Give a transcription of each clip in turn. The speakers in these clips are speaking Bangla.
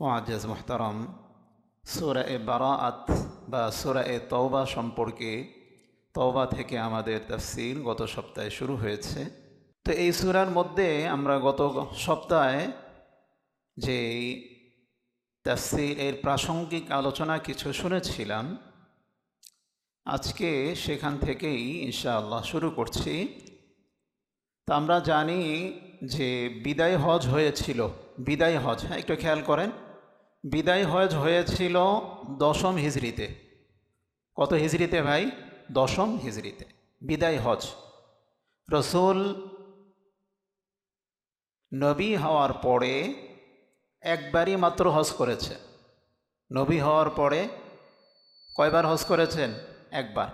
মোয়াজ্জেজ মোহতারম, সুরা এ বারাআত বা সুরা এ তওবা সম্পর্কে তওবা থেকে আমাদের তাফসির গত সপ্তাহে শুরু হয়েছে। তো এই সুরার মধ্যে আমরা গত সপ্তাহে যে তাফসির এর প্রাসঙ্গিক আলোচনা কিছু শুনেছিলাম। আজকে সেখান থেকেই ইনশাআল্লাহ শুরু করছি। তা আমরা জানি যে বিদায় হজ হয়েছিল। বিদায় হজ হ্যাঁ একটু খেয়াল করেন। বিদায় হজ হয়েছিল দশম হিজড়িতে। কত হিজড়িতে ভাই? দশম হিজড়িতে। বিদায় হজ। রসুল নবী হওয়ার পরে একবারই মাত্র হজ করেছে। নবী হওয়ার পরে কয়বার হজ করেছেন? একবার।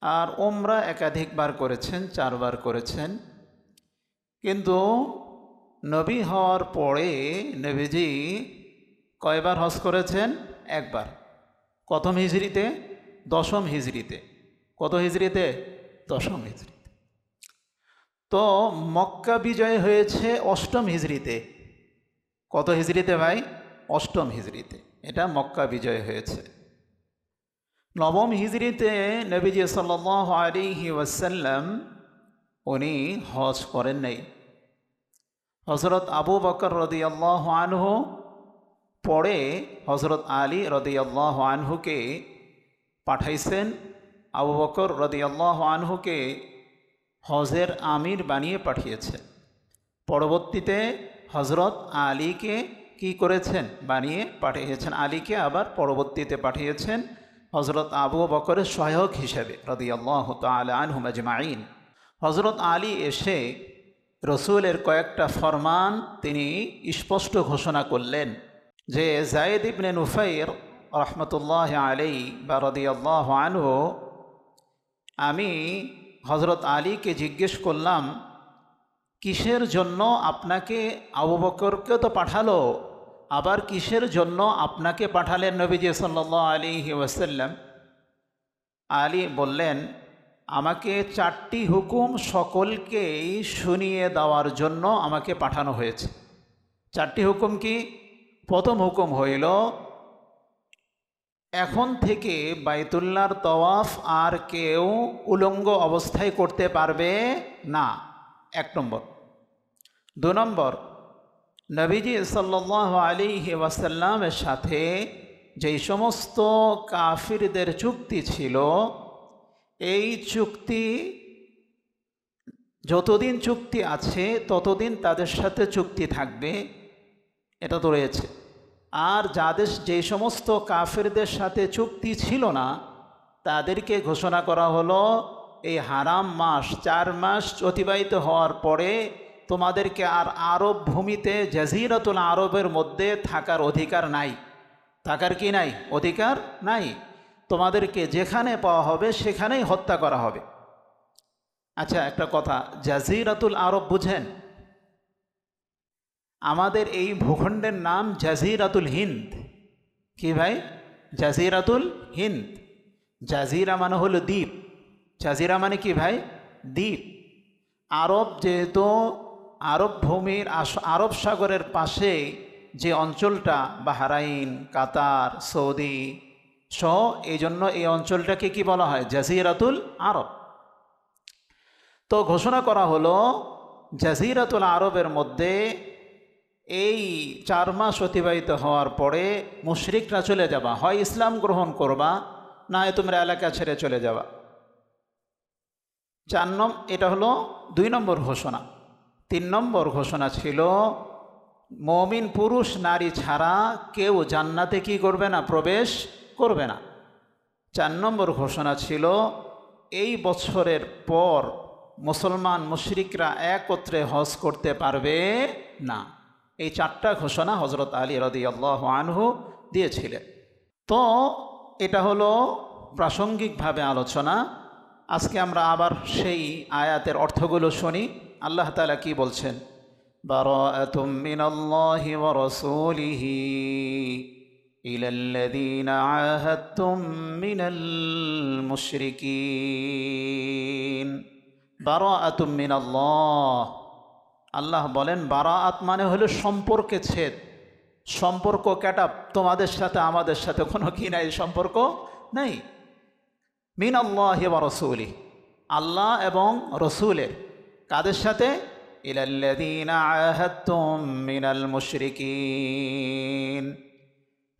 আর ওমরা একাধিকবার করেছেন, চারবার করেছেন। কিন্তু নবী হওয়ার পরে নবীজি কয়বার হজ করেছেন? একবার। কতম হিজড়িতে, দশম হিজড়িতে। কত হিজড়িতে? দশম হিজড়িতে। তো মক্কা বিজয় হয়েছে অষ্টম হিজড়িতে। কত হিজড়িতে ভাই? অষ্টম হিজড়িতে। এটা মক্কা বিজয় হয়েছে। নবম হিজড়িতে নবীজি আলিহি ওয়াসাল্লাম, উনি হজ করেন নাই। হজরত আবু বকর রদি আল্লাহ আনহু, পরে হজরত আলী রদি আল্লাহ আনহুকে পাঠাইছেন। আবু বকর রদি আল্লাহ আনহুকে হজের আমির বানিয়ে পাঠিয়েছেন। পরবর্তীতে হজরত আলীকে কি করেছেন? বানিয়ে পাঠিয়েছেন। আলীকে আবার পরবর্তীতে পাঠিয়েছেন হজরত আবু বকরের সহায়ক হিসেবে রদি আল্লাহ তাল আনহু মাজমাইন হজরত আলী এসে রসুলের কয়েকটা ফরমান তিনি স্পষ্ট ঘোষণা করলেন যে জায়েদ ইবনে নুফাইর রহমতুল্লাহ আলী বা রদি আল্লাহ আনহু, আমি হজরত আলীকে জিজ্ঞেস করলাম, কিসের জন্য আপনাকে আবু বকরকে তো পাঠালো, আবার কিসের জন্য আপনাকে পাঠালেন নবীজি সাল্লাহ আলী ওয়াসাল্লাম? আলী বললেন আমাকে চারটি হুকুম সকলকেই শুনিয়ে দেওয়ার জন্য আমাকে পাঠানো হয়েছে। চারটি হুকুম কি? প্রথম হুকুম হইল, এখন থেকে বাইতুল্লার তওয়াফ আর কেউ উলঙ্গ অবস্থায় করতে পারবে না। এক নম্বর। দু নম্বর, নবীজি সাল্লাহ আলী ওয়াসাল্লামের সাথে যেই সমস্ত কাফিরদের চুক্তি ছিল এই চুক্তি যতদিন চুক্তি আছে, ততদিন তাদের সাথে চুক্তি থাকবে। এটা তো রয়েছে। আর যাদের, যে সমস্ত কাফেরদের সাথে চুক্তি ছিল না, তাদেরকে ঘোষণা করা হলো, এই হারাম মাস চার মাস অতিবাহিত হওয়ার পরে তোমাদেরকে আর আরব ভূমিতে জাজিরাতুল আরবের মধ্যে থাকার অধিকার নাই। থাকার কি নাই? অধিকার নাই। তোমাদেরকে যেখানে পাওয়া হবে, সেখানেই হত্যা করা হবে। আচ্ছা একটা কথা, জাজিরাতুল আরব বুঝেন? আমাদের এই ভূখণ্ডের নাম জাজিরাতুল হিন্দ। কি ভাই? জাজিরাতুল হিন্দ। জাজিরা মানে হলো দ্বীপ। জাজিরা মানে কি ভাই? দ্বীপ। আরব যেহেতু আরব ভূমির আরব সাগরের পাশে যে অঞ্চলটা, বাহারাইন, কাতার, সৌদি সহ এই জন্য এই অঞ্চলটাকে কি বলা হয়? জাজিরাতুল আরব। তো ঘোষণা করা হলো জাজিরাতুল আরবের মধ্যে এই চার মাস অতিবাহিত হওয়ার পরে মুশরিকরা চলে যাবা। হয় ইসলাম গ্রহণ করবা না হয় তোমরা এলাকা ছেড়ে চলে যাবা। চার নম, এটা হলো দুই নম্বর ঘোষণা। তিন নম্বর ঘোষণা ছিল, মমিন পুরুষ নারী ছাড়া কেউ জান্নাতে কি করবে না? প্রবেশ করবে না। চার নম্বর ঘোষণা ছিল, এই বছরের পর মুসলমান মুশরিকরা একত্রে হজ করতে পারবে না। এই চারটা ঘোষণা হজরত আলী রদি আল্লাহ আনহু দিয়েছিলেন। তো এটা হলো প্রাসঙ্গিকভাবে আলোচনা। আজকে আমরা আবার সেই আয়াতের অর্থগুলো শুনি। আল্লাহ তালা কি বলছেন? বারাআতুম মিনাল্লাহি ওয়া إلى الذين عاهدتم من المشركين براءة من الله আল্লাহ বলেন বারাআত মানে হলো সম্পর্কে ছেদ সম্পর্ক ক্যাটা তোমাদের সাথে আমাদের সাথে কোনো কি নাই সম্পর্ক নেই মিন আল্লাহ বা রসুলি আল্লাহ এবং রসুলের কাদের সাথে ইলাল্লাযীনা আহাদতুম মিনাল মুশরিকিন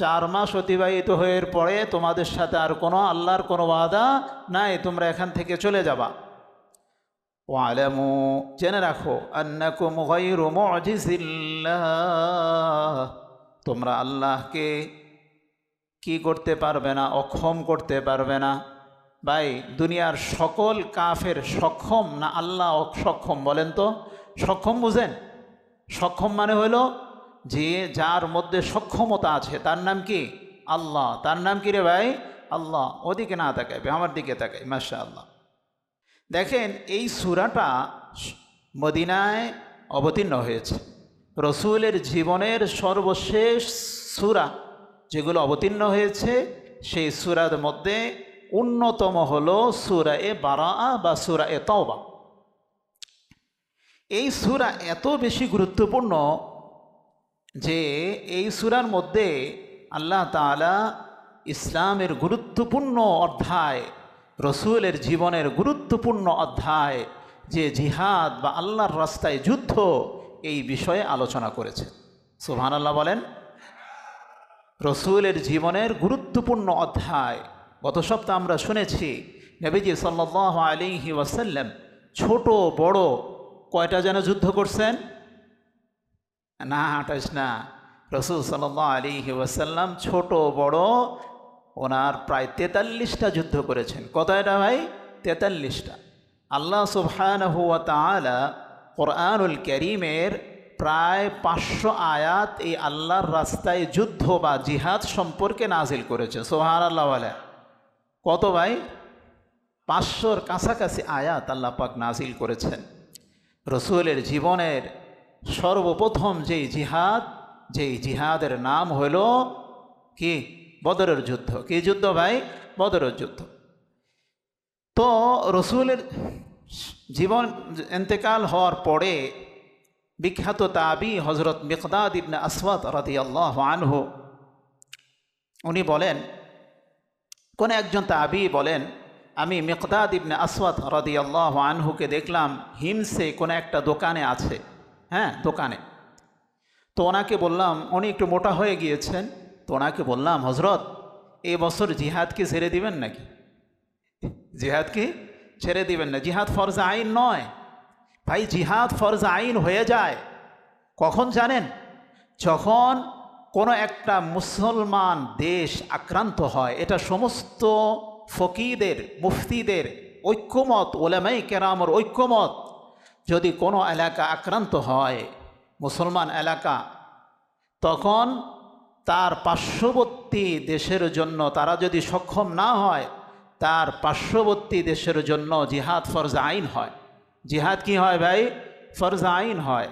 চার মাস অতিবাহিত হয়ে পরে তোমাদের সাথে আর কোনো আল্লাহর কোনো ওয়াদা নাই, তোমরা এখান থেকে চলে যাবা। ওয়ালামু, জেনে রাখো তোমরা আল্লাহকে কি করতে পারবে না, অক্ষম করতে পারবে না। ভাই, দুনিয়ার সকল কাফের সক্ষম না আল্লাহ সক্ষম বলেন তো? সক্ষম বুঝেন? সক্ষম মানে হলো যে যার মধ্যে সক্ষমতা আছে, তার নাম কি? আল্লাহ। তার নাম কি রে ভাই? আল্লাহ। ওদিকে না তাকাইবে আমার দিকে তাকাই মাসা আল্লাহ দেখেন, এই সুরাটা মদিনায় অবতীর্ণ হয়েছে। রসুলের জীবনের সর্বশেষ সুরা যেগুলো অবতীর্ণ হয়েছে, সেই সুরার মধ্যে অন্যতম হল সুরা এ বারা বা সুরা এ তওবা। এই সুরা এত বেশি গুরুত্বপূর্ণ যে এই সুরার মধ্যে আল্লাহ তালা ইসলামের গুরুত্বপূর্ণ অধ্যায়, রসুলের জীবনের গুরুত্বপূর্ণ অধ্যায়, যে জিহাদ বা আল্লাহর রাস্তায় যুদ্ধ, এই বিষয়ে আলোচনা করেছে। সুহান আল্লাহ বলেন, রসুলের জীবনের গুরুত্বপূর্ণ অধ্যায়, গত সপ্তাহ আমরা শুনেছি নবীজি সাল্লাহ আলিহি ওয়াসাল্লাম ছোট বড় কয়টা যেন যুদ্ধ করছেন? না আঠাশ না। রসুল সাল্লাহ আলী ওয়াসাল্লাম ছোট, বড়, ওনার প্রায় তেতাল্লিশটা যুদ্ধ করেছেন। কত এটা ভাই? তেতাল্লিশটা। আল্লাহ সুবহান হুয়া কোরআনুল করিমের প্রায় পাঁচশো আয়াত এই আল্লাহর রাস্তায় যুদ্ধ বা জিহাদ সম্পর্কে নাজিল করেছে। সোহান আল্লাহ বলে। কত ভাই? পাঁচশোর কাছাকাছি আয়াত আল্লাহ পাক নাজিল করেছেন। রসুলের জীবনের সর্বপ্রথম যেই জিহাদ, যেই জিহাদের নাম হইল কি? বদরের যুদ্ধ। কি যুদ্ধ ভাই? বদরের যুদ্ধ। তো রসুলের জীবন এতেকাল হওয়ার পরে বিখ্যাত তাবি হজরত মিকদাদ ইবনে আসওয়াত রাদি আল্লাহ আনহু, উনি বলেন, কোন একজন তাবি বলেন, আমি মিকদাদ ইবনে আসওয়াত রাদি আল্লাহ আনহুকে দেখলাম হিমসে কোনো একটা দোকানে আছে। হ্যাঁ দোকানে। তো ওনাকে বললাম, উনি একটু মোটা হয়ে গিয়েছেন। তো ওনাকে বললাম হজরত এ বছর জিহাদ কি ছেড়ে দিবেন নাকি? জিহাদ কি? ছেড়ে দিবেন না। জিহাদ ফরজ আইন নয়। ভাই, জিহাদ ফরজ আইন হয়ে যায়। কখন জানেন? যখন কোনো একটা মুসলমান দেশ আক্রান্ত হয়, এটা সমস্ত ফকিদের, মুফতিদের ঐক্যমত ওলামাই কেরামর ঐক্যমত যদি কোনো এলাকা আক্রান্ত হয়, মুসলমান এলাকা, তখন তার পার্শ্ববর্তী দেশের জন্য তারা যদি সক্ষম না হয়, তার পার্শ্ববর্তী দেশের জন্য জিহাদ ফরজ আইন হয়। জিহাদ কি হয় ভাই? ফরজ আইন হয়।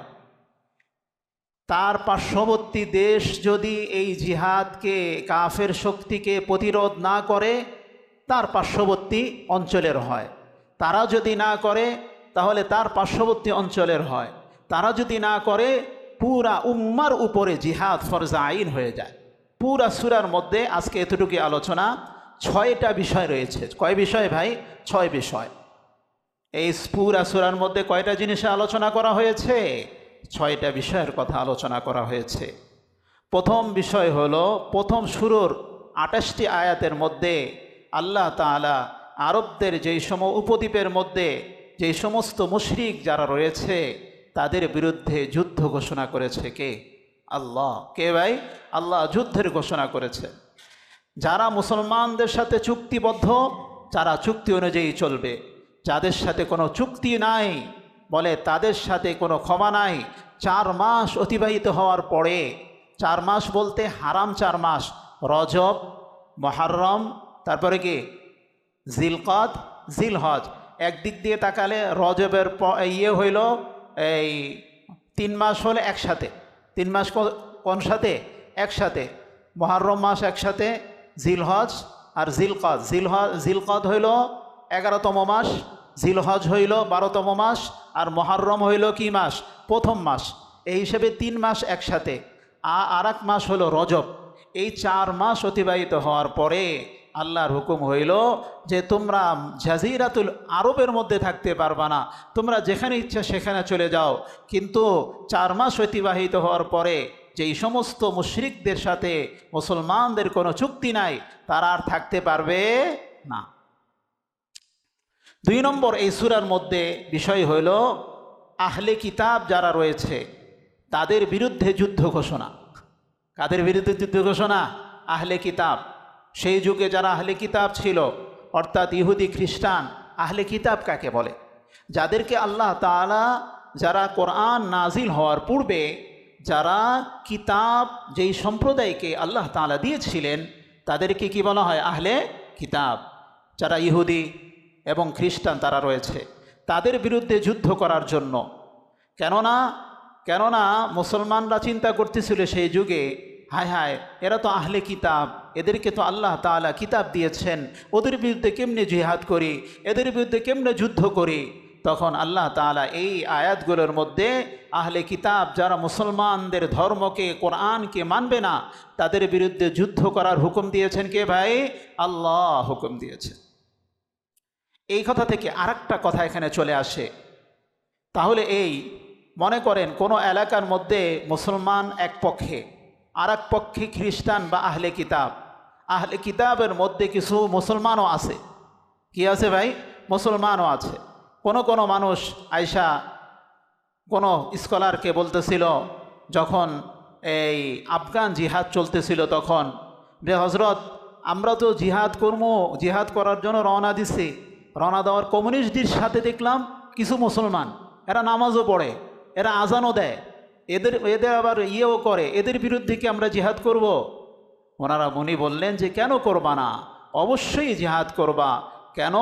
তার পার্শ্ববর্তী দেশ যদি এই জিহাদকে, কাফের শক্তিকে প্রতিরোধ না করে, তার পার্শ্ববর্তী অঞ্চলের হয়। তারা যদি না করে তাহলে তার পার্শ্ববর্তী অঞ্চলের হয়। তারা যদি না করে, পুরা উম্মার উপরে জিহাদ ফরজা আইন হয়ে যায়। পুরা সুরার মধ্যে আজকে এতটুকু আলোচনা। ছয়টা বিষয় রয়েছে। কয় বিষয় ভাই? ছয় বিষয়। এই পুরা সুরার মধ্যে কয়টা জিনিসে আলোচনা করা হয়েছে? ছয়টা বিষয়ের কথা আলোচনা করা হয়েছে। প্রথম বিষয় হলো, প্রথম শুরুর আঠাশটি আয়াতের মধ্যে আল্লাহ তালা আরবদের যেই সম উপদ্বীপের মধ্যে যেই সমস্ত মুশরিক যারা রয়েছে, তাদের বিরুদ্ধে যুদ্ধ ঘোষণা করেছে কে? আল্লাহ। কে ভাই? আল্লাহ যুদ্ধের ঘোষণা করেছে। যারা মুসলমানদের সাথে চুক্তিবদ্ধ, যারা চুক্তি অনুযায়ী চলবে। যাদের সাথে কোনো চুক্তি নাই, বলে তাদের সাথে কোনো ক্ষমা নাই, চার মাস অতিবাহিত হওয়ার পরে, চার মাস বলতে হারাম চার মাস, রজব, মহারম, তারপরে কি? জিলকদ, জিলহজ। একদিক দিয়ে তাকালে রজবের ইয়ে হইল, এই তিন মাস হলে একসাথে। তিন মাস কোন সাথে? একসাথে। মহারম মাস একসাথে, জিলহজ আর জিলকদ। জিলহজ, জিলকদ হইল এগারোতম মাস, জিলহজ হইল বারোতম মাস, আর মহারম হইল কি মাস? প্রথম মাস। এই হিসেবে তিন মাস একসাথে। আর এক মাস হলো রজব। এই চার মাস অতিবাহিত হওয়ার পরে আল্লাহর হুকুম হইল যে তোমরা জাজিরাতুল আরবের মধ্যে থাকতে পারবা না। তোমরা যেখানে ইচ্ছা সেখানে চলে যাও। কিন্তু চার মাস অতিবাহিত হওয়ার পরে যেই সমস্ত মুশরিকদের সাথে মুসলমানদের কোনো চুক্তি নাই, তারা আর থাকতে পারবে না। দুই নম্বর এই সুরার মধ্যে বিষয় হইল আহলে কিতাব যারা রয়েছে, তাদের বিরুদ্ধে যুদ্ধ ঘোষণা। কাদের বিরুদ্ধে যুদ্ধ ঘোষণা? আহলে কিতাব। সেই যুগে যারা আহলে কিতাব ছিল, অর্থাৎ ইহুদি খ্রিস্টান, আহলে কিতাব কাকে বলে? যাদেরকে আল্লাহ তাআলা যারা কোরআন নাজিল হওয়ার পূর্বে, যারা কিতাব যেই সম্প্রদায়কে আল্লাহ তাআলা দিয়েছিলেন, তাদেরকে কি বলা হয়? আহলে কিতাব। যারা ইহুদি এবং খ্রিস্টান তারা রয়েছে, তাদের বিরুদ্ধে যুদ্ধ করার জন্য। কেননা কেননা মুসলমানরা চিন্তা করতেছিল সেই যুগে, হায় হায়, এরা তো আহলে কিতাব। এদেরকে তো আল্লাহ তাআলা কিতাব দিয়েছেন। ওদের বিরুদ্ধে কেমনে জিহাদ করি? এদের বিরুদ্ধে কেমনে যুদ্ধ করি? তখন আল্লাহ তাআলা এই আয়াতগুলোর মধ্যে আহলে কিতাব যারা মুসলমানদের ধর্মকে, কোরআনকে মানবে না, তাদের বিরুদ্ধে যুদ্ধ করার হুকুম দিয়েছেন কে ভাই? আল্লাহ হুকুম দিয়েছেন। এই কথা থেকে আরেকটা কথা এখানে চলে আসে। তাহলে এই মনে করেন কোনো এলাকার মধ্যে মুসলমান এক পক্ষে আর পক্ষে খ্রিস্টান বা আহলে কিতাব আহলে কিতাবের মধ্যে কিছু মুসলমানও আছে। কি আছে ভাই? মুসলমানও আছে। কোনো কোনো মানুষ আয়সা কোনো স্কলারকে বলতেছিল, যখন এই আফগান জিহাদ চলতেছিল তখন যে হজরত আমরা তো জিহাদ কর্ম, জিহাদ করার জন্য রওনা দিচ্ছি রওনা দেওয়ার কমিউনিস্টদের সাথে দেখলাম কিছু মুসলমান। এরা নামাজও পড়ে, এরা আজানও দেয়। এদের এদের আবার ইয়েও করে। এদের বিরুদ্ধে কি আমরা জিহাদ করব। ওনারা মুনি বললেন যে, কেন করবা না? অবশ্যই জিহাদ করবা। কেন?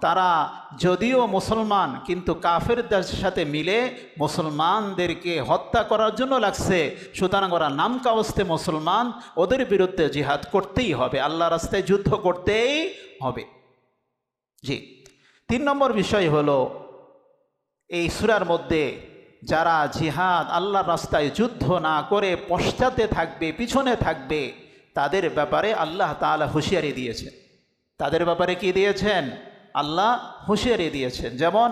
তারা যদিও মুসলমান, কিন্তু কাফেরদের সাথে মিলে মুসলমানদেরকে হত্যা করার জন্য লাগছে। সুতরাং ওরা নাম কাবস্তে মুসলমান, ওদের বিরুদ্ধে জিহাদ করতেই হবে। আল্লাহ রাস্তায় যুদ্ধ করতেই হবে। জি। তিন নম্বর বিষয় হলো, এই সুরার মধ্যে যারা জিহাদ আল্লাহর রাস্তায় যুদ্ধ না করে পশ্চাতে থাকবে, পিছনে থাকবে তাদের ব্যাপারে আল্লাহ তাআলা হুঁশিয়ারি দিয়েছেন তাদের ব্যাপারে কি দিয়েছেন আল্লাহ হুঁশিয়ারি দিয়েছেন যেমন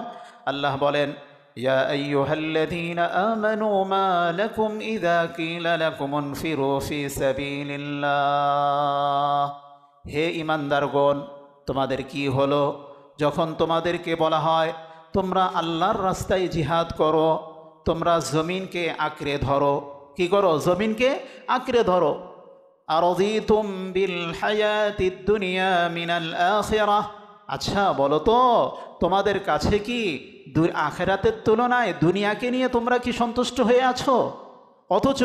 আল্লাহ বলেন يا أيها الذين آمنوا ما لكم إذا قيل لكم انفروا في سبيل الله হে ইমানদারগণ তোমাদের কি হলো যখন তোমাদেরকে বলা হয় তোমরা আল্লাহর রাস্তায় জিহাদ করো তোমরা জমিনকে আঁকড়ে ধরো কি করো জমিনকে আঁকড়ে ধরো আরজিতুম বিল হায়াতিদ দুনিয়া মিনাল আখিরাহ আচ্ছা বলো তো তোমাদের কাছে কি আখেরাতের তুলনায় দুনিয়াকে নিয়ে তোমরা কি সন্তুষ্ট হয়ে আছো? অথচ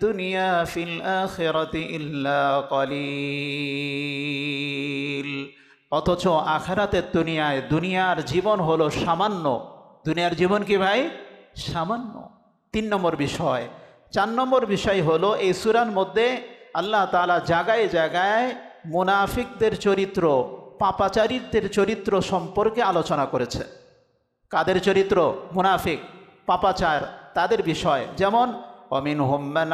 দুনিয়া ফিল ইল্লা অথচ, আখেরাতের দুনিয়ায় দুনিয়ার জীবন হলো সামান্য। দুনিয়ার জীবন কি ভাই? সামান্য। তিন নম্বর বিষয় চার নম্বর বিষয় হলো, এই সুরার মধ্যে আল্লাহ তাআলা জায়গায় জায়গায় মুনাফিকদের চরিত্র, পাপাচারীদের চরিত্র সম্পর্কে আলোচনা করেছে। কাদের চরিত্র? মুনাফিক, পাপাচার, তাদের বিষয়। যেমন অমিন হোম্মান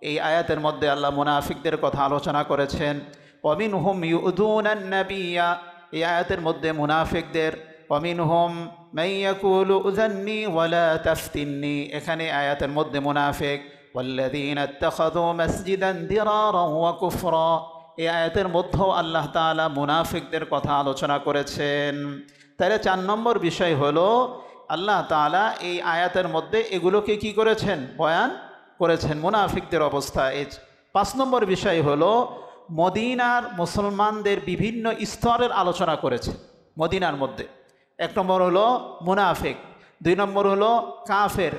এই আয়াতের মধ্যে আল্লাহ মুনাফিকদের কথা আলোচনা করেছেন। অমিন হুম ইউদুন এই আয়াতের মধ্যে মুনাফিকদের অমিন হোম মাইয়াকুল উজান্নি ওয়ালা তাফতিন্নি এখানে আয়াতের মধ্যে মুনাফিক والذين اتخذوا مسجدا ضرارا وكفرا এই আয়াতের মধ্যেও আল্লাহ তাআলা মুনাফিকদের কথা আলোচনা করেছেন তাহলে চার নম্বর বিষয় হলো আল্লাহ তাআলা এই আয়াতের মধ্যে এগুলোকে কি করেছেন বয়ান করেছেন মুনাফিকদের অবস্থা এই পাঁচ নম্বর বিষয় হলো মদিনার মুসলমানদের বিভিন্ন স্তরের আলোচনা করেছে মদিনার মধ্যে এক নম্বর হলো মুনাফিক, দুই নম্বর হলো কাফের,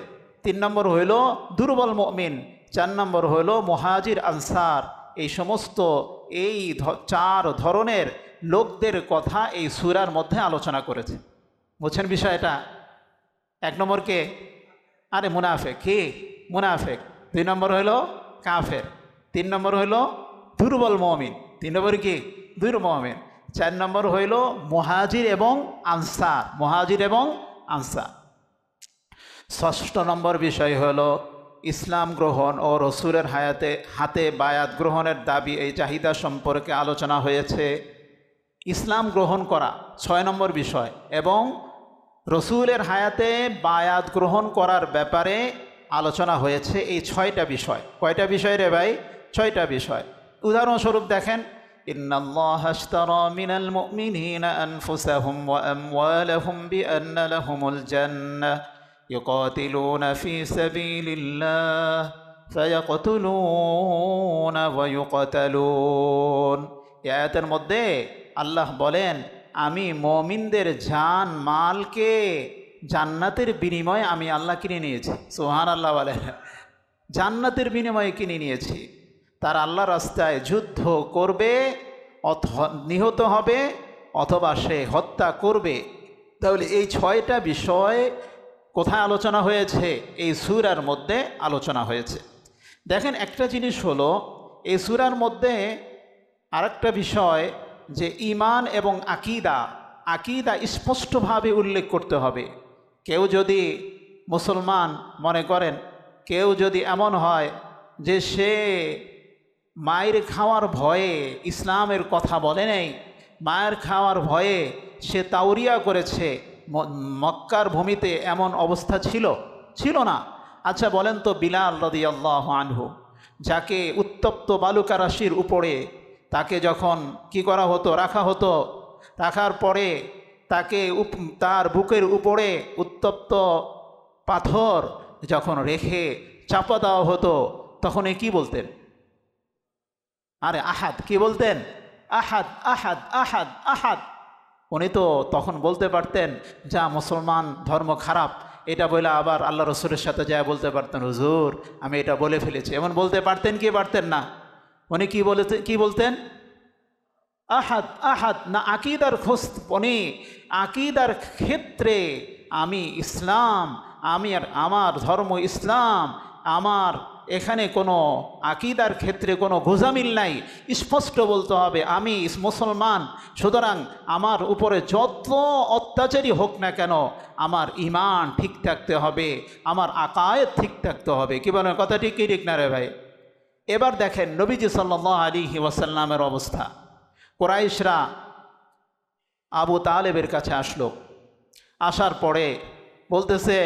তিন নম্বর হইল দুর্বল মমিন, চার নম্বর হইল মহাজির, আনসার। এই সমস্ত এই চার ধরনের লোকদের কথা এই সুরার মধ্যে আলোচনা করেছে। বুঝছেন বিষয়টা? এক নম্বর কে? আরে মুনাফেক। কি? মুনাফেক। দুই নম্বর হইল কাফের। তিন নম্বর হইল দুর্বল মমিন। তিন নম্বর কি? দুর্বল মমিন। চার নম্বর হইল মহাজির এবং আনসার। মহাজির এবং আনসার। ষষ্ঠ নম্বর বিষয় হলো ইসলাম গ্রহণ ও রসুলের হায়াতে, হাতে বায়াত গ্রহণের দাবি এই চাহিদা সম্পর্কে আলোচনা হয়েছে। ইসলাম গ্রহণ করা ছয় নম্বর বিষয় এবং রসুলের হায়াতে বায়াত গ্রহণ করার ব্যাপারে আলোচনা হয়েছে এই ছয়টা বিষয়। কয়টা বিষয় রে ভাই? ছয়টা বিষয়। উদাহরণস্বরূপ দেখেন إن الله اشترى من المؤمنين أنفسهم وأموالهم بأن لهم الجنة يقاتلون في سبيل الله فيقتلون ويقتلون এই আয়াতের মধ্যে আল্লাহ বলেন আমি মমিনদের জান মালকে জান্নাতের বিনিময়ে আমি আল্লাহ কিনে নিয়েছি সোহান আল্লাহ বলেন জান্নাতের বিনিময়ে কিনে নিয়েছি তার আল্লাহ রাস্তায় যুদ্ধ করবে নিহত হবে, অথবা সে হত্যা করবে। তাহলে এই ছয়টা বিষয় কোথায় আলোচনা হয়েছে? এই সুরার মধ্যে আলোচনা হয়েছে। দেখেন একটা জিনিস হলো, এই সুরার মধ্যে আরেকটা বিষয় যে ইমান এবং আকিদা আকিদা স্পষ্টভাবে উল্লেখ করতে হবে। কেউ যদি মুসলমান মনে করেন, কেউ যদি এমন হয় যে সে মায়ের খাওয়ার ভয়ে ইসলামের কথা বলে নেই। মায়ের খাওয়ার ভয়ে সে তাওরিয়া করেছে। মক্কার ভূমিতে এমন অবস্থা ছিল? ছিল না। আচ্ছা বলেন তো বিলাল রদি আল্লাহ আনহু, যাকে উত্তপ্ত বালুকা রাশির উপরে তাকে যখন কি করা হতো, রাখা হতো, রাখার পরে তাকে তার বুকের উপরে উত্তপ্ত পাথর যখন রেখে চাপা দেওয়া হতো, তখন এ কী বলতেন? আরে আহাদ, কি বলতেন? আহাদ আহাদ আহাদ আহাদ। উনি তো তখন বলতে পারতেন, যা মুসলমান, ধর্ম খারাপ, এটা বলে আবার আল্লাহ রসুলের সাথে যা বলতে পারতেন, হুজুর, আমি এটা বলে ফেলেছি। এমন বলতে পারতেন কি পারতেন না? উনি কি বলেতে কি বলতেন? আহাদ আহাদ, না আকিদার খোঁজ উনি, আকিদার ক্ষেত্রে আমি ইসলাম, আমি আর আমার ধর্ম ইসলাম, আমার এখানে কোনো আকিদার ক্ষেত্রে কোনো গোজামিল নাই। স্পষ্ট বলতে হবে, আমি মুসলমান, সুতরাং আমার উপরে যত অত্যাচারী হোক না কেন, আমার ইমান ঠিক থাকতে হবে, আমার আকায়েত ঠিক থাকতে হবে। কি বলেন কথা ঠিক, কি ঠিক না রে ভাই? এবার দেখেন নবীজি সাল্লাহ আলী ওয়াসাল্লামের অবস্থা। কোরাইশরা আবু তালেবের কাছে আসলো। আসার পরে বলতেছে,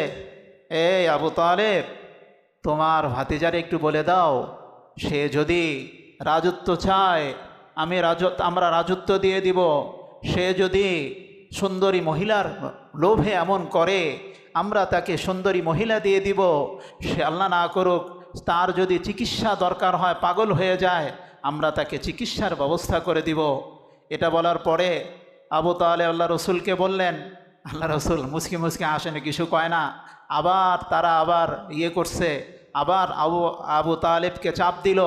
এই আবু তালেব তোমার ভাতিজারে একটু বলে দাও, সে যদি রাজত্ব চায়, আমি রাজত্ব আমরা রাজত্ব দিয়ে দিব। সে যদি সুন্দরী মহিলার লোভে এমন করে, আমরা তাকে সুন্দরী মহিলা দিয়ে দিব। সে আল্লাহ না করুক, তার যদি চিকিৎসা দরকার হয়, পাগল হয়ে যায়, আমরা তাকে চিকিৎসার ব্যবস্থা করে দিব। এটা বলার পরে আবু তাহলে আল্লাহ রসুলকে বললেন, আল্লাহ রসুল মুসকি মুসকি আসেনি কিছু কয় না। আবার তারা আবার ইয়ে করছে, আবার আবু আবু তালেবকে চাপ দিল।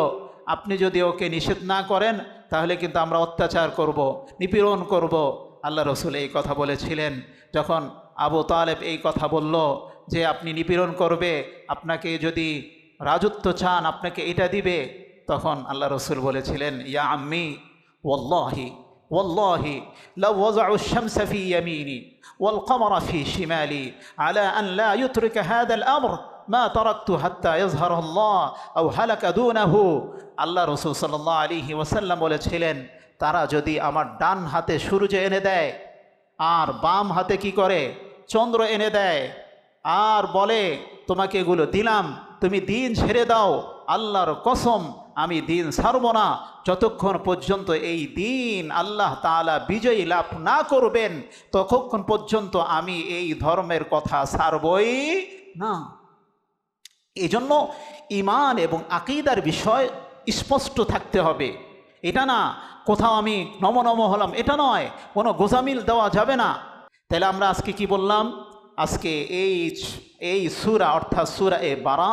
আপনি যদি ওকে নিষেধ না করেন, তাহলে কিন্তু আমরা অত্যাচার করব, নিপীড়ন করব। আল্লাহ রসুল এই কথা বলেছিলেন। যখন আবু তালেব এই কথা বলল যে, আপনি নিপীড়ন করবে, আপনাকে যদি রাজত্ব চান, আপনাকে এটা দিবে। তখন আল্লাহ রসুল বলেছিলেন, ইয়া আম্মি ওল্লাহি والله لو وضعوا الشمس في يميني والقمر في شمالي على أن لا يترك هذا الأمر ما تركت حتى يظهر الله أو هلك دونه আল্লাহ রসুল সাল্লাহ আলিহি ওসাল্লাম বলেছিলেন তারা যদি আমার ডান হাতে সূর্য এনে দেয় আর বাম হাতে কি করে চন্দ্র এনে দেয় আর বলে তোমাকে এগুলো দিলাম তুমি দিন ছেড়ে দাও আল্লাহর কসম আমি দিন ছাড়ব না। যতক্ষণ পর্যন্ত এই দিন আল্লাহ তাআলা বিজয়ী লাভ না করবেন, ততক্ষণ পর্যন্ত আমি এই ধর্মের কথা ছাড়বই না। এই জন্য ইমান এবং আকিদার বিষয় স্পষ্ট থাকতে হবে। এটা না, কোথাও আমি নম নম হলাম, এটা নয়, কোনো গোজামিল দেওয়া যাবে না। তাহলে আমরা আজকে কি বললাম? আজকে এই এই সুরা, অর্থাৎ সুরা এ বারা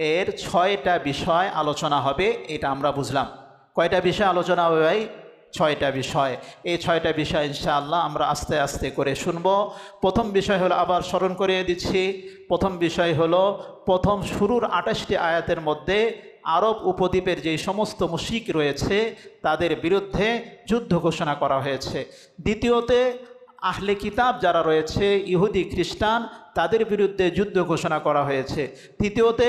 এর ছয়টা বিষয় আলোচনা হবে, এটা আমরা বুঝলাম। কয়টা বিষয় আলোচনা হবে ভাই? ছয়টা বিষয়। এই ছয়টা বিষয় ইনশাআল্লাহ আমরা আস্তে আস্তে করে শুনব। প্রথম বিষয় হলো আবার স্মরণ করিয়ে দিচ্ছি। প্রথম বিষয় হলো, প্রথম শুরুর আঠাশটি আয়াতের মধ্যে আরব উপদ্বীপের যেই সমস্ত মুশিক রয়েছে, তাদের বিরুদ্ধে যুদ্ধ ঘোষণা করা হয়েছে। দ্বিতীয়তে, আহলে কিতাব যারা রয়েছে, ইহুদি, খ্রিস্টান, তাদের বিরুদ্ধে যুদ্ধ ঘোষণা করা হয়েছে। তৃতীয়তে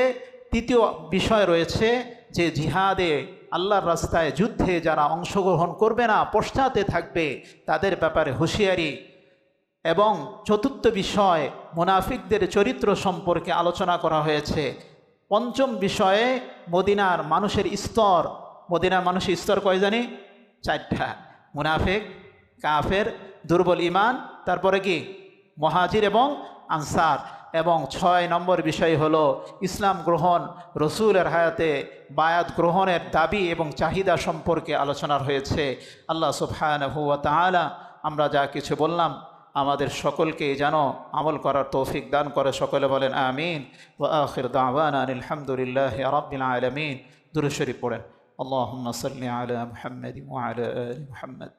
তৃতীয় বিষয় রয়েছে যে জিহাদে আল্লাহর রাস্তায় যুদ্ধে যারা অংশগ্রহণ করবে না, পশ্চাতে থাকবে, তাদের ব্যাপারে হুঁশিয়ারি। এবং চতুর্থ বিষয়, মুনাফিকদের চরিত্র সম্পর্কে আলোচনা করা হয়েছে। পঞ্চম বিষয়ে, মদিনার মানুষের স্তর। মদিনার মানুষের স্তর কয় জানি? চারটা। মুনাফিক, কাফের, দুর্বল ইমান তারপরে কি? মহাজির এবং আনসার। এবং ছয় নম্বর বিষয় হলো ইসলাম গ্রহণ রসুলের হায়াতে বায়াত গ্রহণের দাবি এবং চাহিদা সম্পর্কে আলোচনার হয়েছে আল্লাহ সুফহান হুয়া তালা আমরা যা কিছু বললাম আমাদের সকলকে যেন আমল করার তৌফিক দান করে সকলে বলেন আমিন ও আখির দাওয়ান আলহামদুলিল্লাহ রবিন আলমিন দুরুশরী পড়েন اللهم صل على محمد وعلى آل محمد